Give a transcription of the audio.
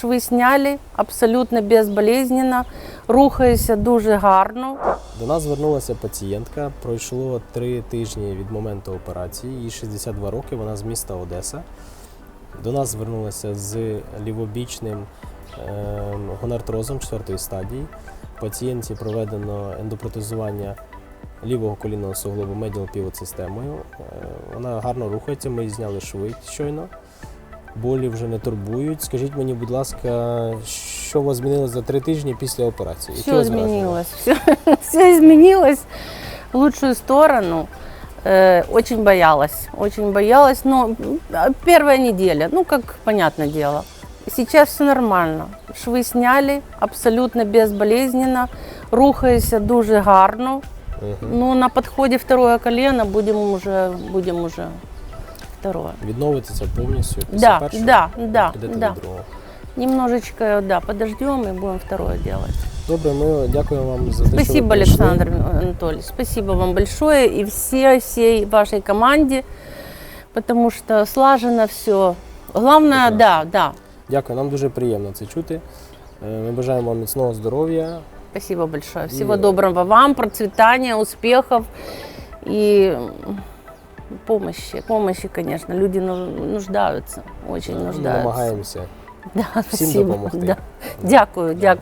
Шви сняли абсолютно безболезненно, рухається дуже гарно. До нас звернулася пацієнтка. Пройшло три тижні від моменту операції. Їй 62 роки, вона з міста Одеса. До нас звернулася з лівобічним ем, гонартрозом 4 стадії. Пацієнтці проведено ендопротезування лівого колінного суглобу медіал півоцистемою. Е, Вона гарно рухається, ми їй зняли шви щойно. Болі вже не турбують. Скажіть мені, будь ласка, що у вас змінилося за три тижні після операції? Все вас изменилось, все, все изменилось в лучшую сторону. Э, Очень боялась, очень боялась, но первая неделя, ну как понятное дело. Сейчас все нормально. Шви сняли абсолютно безболезненно, рухається дуже гарно. Мгм. Ну, на подходе второе колено будем уже, будем уже второе. Відновитися повністю після Да, першого? да, да, да. другого. Немножечко, да, подождем и будем второе делать. Добре, ми дякуємо вам за те, що ви Спасибо, прийшли. Александр Анатольевич. Спасибо вам большое и всей, всей вашей команде, потому что слажено все. Главное, Прекрасно. да, да. Дякую, нам дуже приємно це чути. Е, Ми бажаємо вам міцного здоров'я. Спасибо большое. Всего И- доброго вам, процветания, успехов и м, помощи. Помощи, конечно. Люди ну- нуждаются, очень Ми нуждаются. намагаємося. Да, всім спасибо. допомогти. Да. Дякую, дякую.